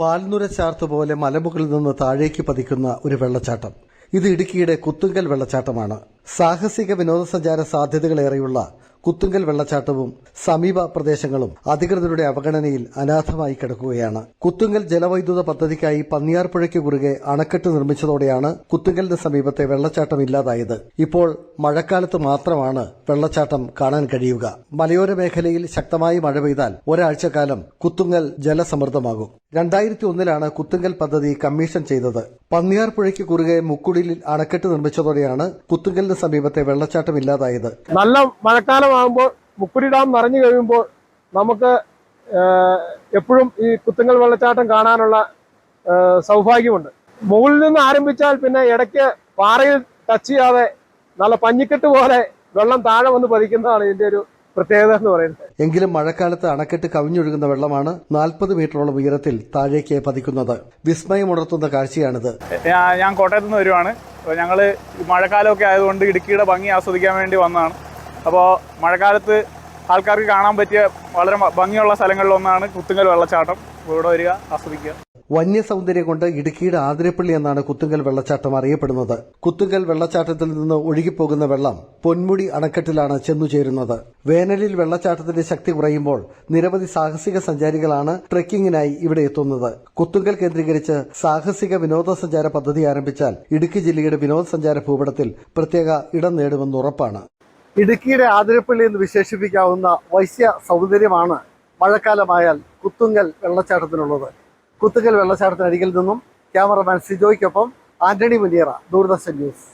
പാൽനുര ചാർത്ത് പോലെ മലമുകളിൽ നിന്ന് താഴേക്ക് പതിക്കുന്ന ഒരു വെള്ളച്ചാട്ടം. ഇത് ഇടുക്കിയുടെ കുത്തുങ്കൽ വെള്ളച്ചാട്ടമാണ്. സാഹസിക വിനോദസഞ്ചാര സാധ്യതകളേറെയുള്ള കുത്തുങ്കൽ വെള്ളച്ചാട്ടവും സമീപ പ്രദേശങ്ങളും അധികൃതരുടെ അവഗണനയിൽ അനാഥമായി കിടക്കുകയാണ്. കുത്തുങ്കൽ ജലവൈദ്യുത പദ്ധതിക്കായി പന്നിയാർപ്പുഴയ്ക്ക് കുറുകെ അണക്കെട്ട് നിർമ്മിച്ചതോടെയാണ് കുത്തുങ്കലിന് സമീപത്തെ വെള്ളച്ചാട്ടം ഇല്ലാതായത്. ഇപ്പോൾ മഴക്കാലത്ത് മാത്രമാണ് വെള്ളച്ചാട്ടം കാണാൻ കഴിയുക. മലയോര മേഖലയിൽ ശക്തമായി മഴ പെയ്താൽ ഒരാഴ്ചക്കാലം കുത്തുങ്കൽ ജലസമൃദ്ധമാകും. രണ്ടായിരത്തി ഒന്നിലാണ് കുത്തുങ്കൽ പദ്ധതി കമ്മീഷൻ ചെയ്തത്. പന്നിയാർപ്പുഴയ്ക്ക് കുറുകെ മുക്കുടിലിൽ അണക്കെട്ട് നിർമ്മിച്ചതോടെയാണ് കുത്തുങ്കലിന് സമീപത്തെ വെള്ളച്ചാട്ടം ഇല്ലാതായത്. നല്ല മഴക്കാലമാകുമ്പോൾ മുക്കുടി ഡാം നിറഞ്ഞു കഴിയുമ്പോൾ നമുക്ക് എപ്പോഴും ഈ കുത്തുങ്ങൽ വെള്ളച്ചാട്ടം കാണാനുള്ള സൗഭാഗ്യമുണ്ട്. മുകളിൽ നിന്ന് ആരംഭിച്ചാൽ പിന്നെ ഇടയ്ക്ക് പാറയിൽ ടച്ച് ചെയ്യാതെ നല്ല പഞ്ഞിക്കെട്ട് പോലെ വെള്ളം താഴെ വന്ന് പതിക്കുന്നതാണ് ഇതിന്റെ ഒരു പ്രത്യേകത എന്ന് പറയുന്നത്. എങ്കിലും മഴക്കാലത്ത് അണക്കെട്ട് കവിഞ്ഞൊഴുകുന്ന വെള്ളമാണ് നാൽപ്പത് മീറ്ററോളം ഉയരത്തിൽ താഴേക്ക് പതിക്കുന്നത്. വിസ്മയമുണർത്തുന്ന കാഴ്ചയാണിത്. ഞാൻ കോട്ടയത്ത് നിന്ന് വരുവാണ്. ഞങ്ങൾ മഴക്കാലമൊക്കെ ആയതുകൊണ്ട് ഇടുക്കിയുടെ ഭംഗി ആസ്വദിക്കാൻ വേണ്ടി വന്നതാണ്. അപ്പോൾ മഴക്കാലത്ത് ആൾക്കാർക്ക് കാണാൻ പറ്റിയ വളരെ ഭംഗിയുള്ള സ്ഥലങ്ങളിലൊന്നാണ് കുത്തുങ്കൽ വെള്ളച്ചാട്ടം. ഇവിടെ വരിക ആസ്വദിക്കുക. വന്യസൗന്ദര്യം കൊണ്ട് ഇടുക്കിയുടെ ആതിരപ്പള്ളി എന്നാണ് കുത്തുങ്കൽ വെള്ളച്ചാട്ടം അറിയപ്പെടുന്നത്. കുത്തുങ്കൽ വെള്ളച്ചാട്ടത്തിൽ നിന്ന് ഒഴുകിപ്പോകുന്ന വെള്ളം പൊന്മുടി അണക്കെട്ടിലാണ് ചെന്നുചേരുന്നത് വേനലിൽ വെള്ളച്ചാട്ടത്തിന്റെ ശക്തി കുറയുമ്പോൾ നിരവധി സാഹസിക സഞ്ചാരികളാണ് ട്രെക്കിങ്ങിനായി ഇവിടെ എത്തുന്നത്. കുത്തുങ്കൽ കേന്ദ്രീകരിച്ച് സാഹസിക വിനോദസഞ്ചാര പദ്ധതി ആരംഭിച്ചാൽ ഇടുക്കി ജില്ലയുടെ വിനോദസഞ്ചാര ഭൂപടത്തിൽ പ്രത്യേക ഇടം നേടുമെന്ന് ഉറപ്പാണ്. ഇടുക്കിയുടെ ആതിരപ്പള്ളി എന്ന് വിശേഷിപ്പിക്കാവുന്ന വൈശ്യ സൗന്ദര്യമാണ് മഴക്കാലമായാൽ കുത്തുങ്കൽ വെള്ളച്ചാട്ടത്തിനുള്ളത്. കുത്തുങ്കൽ വെള്ളച്ചാട്ടത്തിനരികിൽ നിന്നും ക്യാമറമാൻ സിജോയ്ക്കൊപ്പം ആന്റണി മുനിയറ ദൂരദർശൻ ന്യൂസ്.